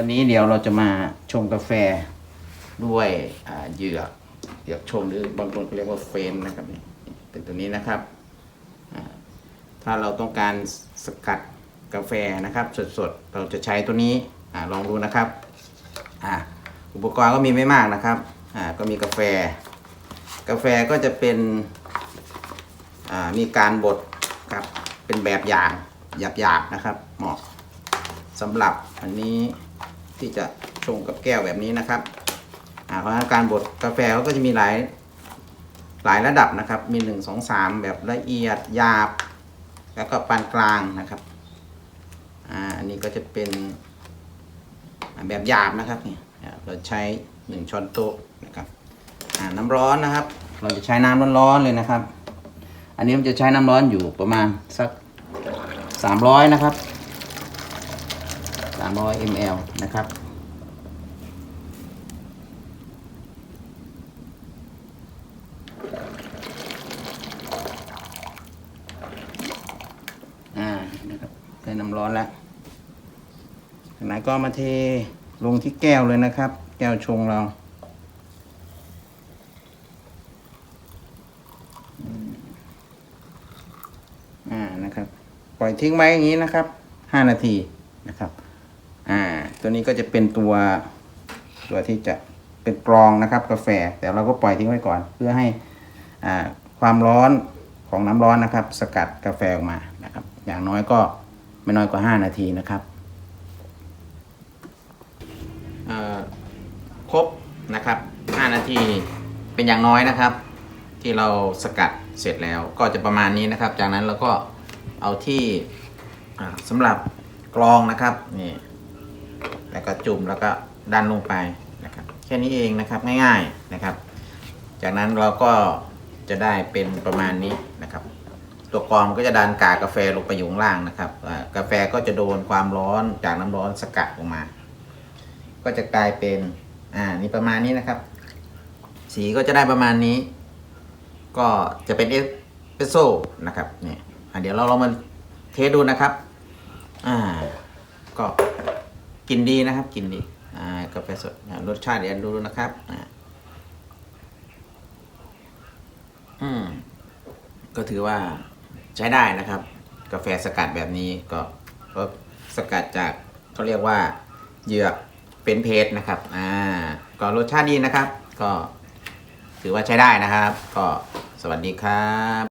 วันนี้เดี๋ยวเราจะมาชงกาแฟด้วยเหยือกเหยือกชงหรือบางคนเรียกว่าเฟรมนะครับเป็นตัวนี้นะครับ ถ้าเราต้องการสกัดกาแฟนะครับสดๆ เราจะใช้ตัวนี้อลองดูนะครับออุปกรณ์ก็มีไม่มากนะครับก็มีกาแฟ กาแฟก็จะเป็นมีการบดครับเป็นแบบอย่างหยาบๆนะครับเหมาะสำหรับอันนี้ ที่จะชงกับแก้วแบบนี้นะครับเพราะการบดกาแฟเขาก็จะมีหลายหลายระดับนะครับ มีหนึ่งสองสามแบบละเอียดหยาบ แล้วก็ปานกลางนะครับอ่าอันนี้ก็จะเป็นแบบหยาบนะครับเนี่ยเราใช้หนึ่งช้อนโต๊ะนะครับอ่าน้ำร้อนนะครับ เราจะใช้น้ำร้อนๆเลยนะครับ อันนี้มันจะใช้น้ำร้อนอยู่ประมาณสักสามร้อยนะครับ 300 ml นะครับ อ่า นะครับใส่น้ำร้อนแล้วจากนั้นก็มาเทลงที่แก้วเลยนะครับ แก้วชงเราอ่านะครับ ปล่อยทิ้งไว้อย่างนี้นะครับ 5 นาทีนะครับ ตัวนี้ก็จะเป็นตัวตัวที่จะเป็นกรองนะครับกาแฟ แต่เราก็ปล่อยทิ้งไว้ก่อน เพื่อให้ความร้อนของน้ำร้อนนะครับ สกัดกาแฟออกมานะครับ อย่างน้อยก็ไม่น้อยกว่า 5 นาทีนะครับครบนะครับ 5 นาทีเป็นอย่างน้อยนะครับ ที่เราสกัดเสร็จแล้วก็จะประมาณนี้นะครับ จากนั้นเราก็เอาที่อ่าสำหรับกรองนะครับนี่ แล้วก็จุ่มแล้วก็ดันลงไปนะครับ แค่นี้เองนะครับง่ายๆนะครับ จากนั้นเราก็จะได้เป็นประมาณนี้นะครับ ตัวกรองก็จะดันกากาแฟลงไปอยู่ข้างล่างนะครับกาแฟก็จะโดนความร้อนจากน้ำร้อนสกัดออกมา ก็จะกลายเป็นอ่านี่ประมาณนี้นะครับ สีก็จะได้ประมาณนี้ ก็จะเป็นเอสเปรสโซ่นะครับเนี่ยเดี๋ยวเราลองมาเทสดูนะครับ อ่าก็ กินดีนะครับกินดีอ่ากาแฟสดรสชาติเดี๋ยวดูนะครับอ่าอืมก็ถือว่าใช้ได้นะครับ กาแฟสกัดแบบนี้ก็ก็สกัดจากเขาเรียกว่าเหยือกเป็นเพชรนะครับอ่าก็รสชาติดีนะครับ ก็ถือว่าใช้ได้นะครับ ก็สวัสดีครับ